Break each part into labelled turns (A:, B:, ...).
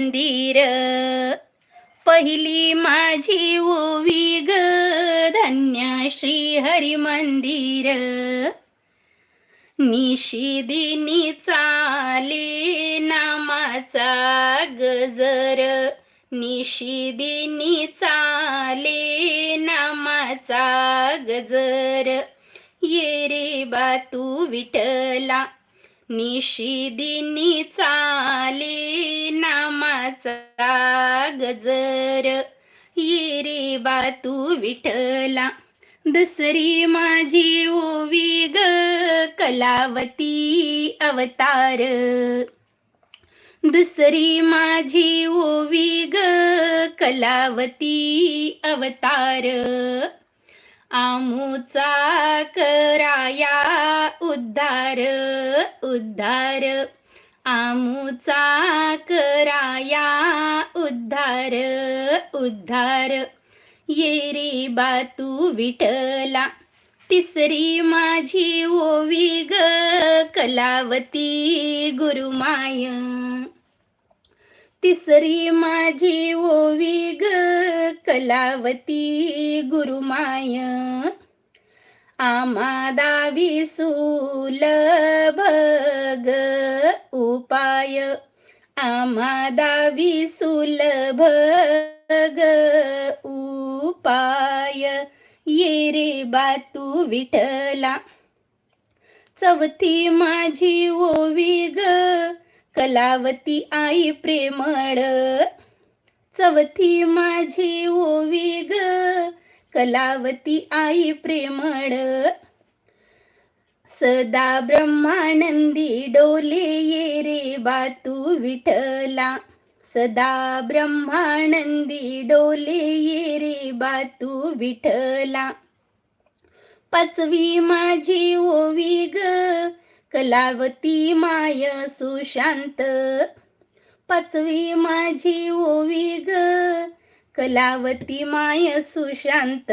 A: मंदिर. पहिली माझी ओवी ग धन्य श्री हरी मंदिर. निशिदिनी चाले नामाचा गजर. निशिदिनी चाले नामाचा गजर. ये रे बातू विठला. निशिदिनी चाले नामाचा गजर. ये रे बातू विठला दुसरी माझी ओवी ग कलावती अवतार. दुसरी माझी ओवी ग कलावती अवतार. आमूचा कराया उद्धार उद्धार. आमुचा आया उद्धार उद्धार. ये रे बातू विठला तिसरी माझी ओवी ग कलावती गुरुमाय. तिसरी माझी ओवी ग कलावती गुरुमाय. आम्हा दावी सुलभ ग उपाय. आम्हा दावी सुलभ ग उपाय. ये रे बातू विठला चौथी माझी ओवी ग. कलावती आई प्रेमळ. चौथी माझी ओवी ग. कलावती आई प्रेमळ. सदा ब्रह्मानंदी डोले ये बा तू विठला सदा ब्रह्मानंदी डोले ये रे बा तू विठला पाचवी माझी ओवी ग कलावती माय सुशांत. पाचवी माझी ओवी ग कलावती माय सुशांत.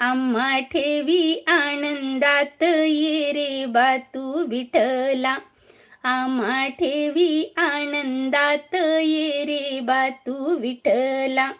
A: आम्हा ठेवी आनंदात ये रे बा तू विठला आम्हा ठेवी आनंदात ये रे बा तू विठला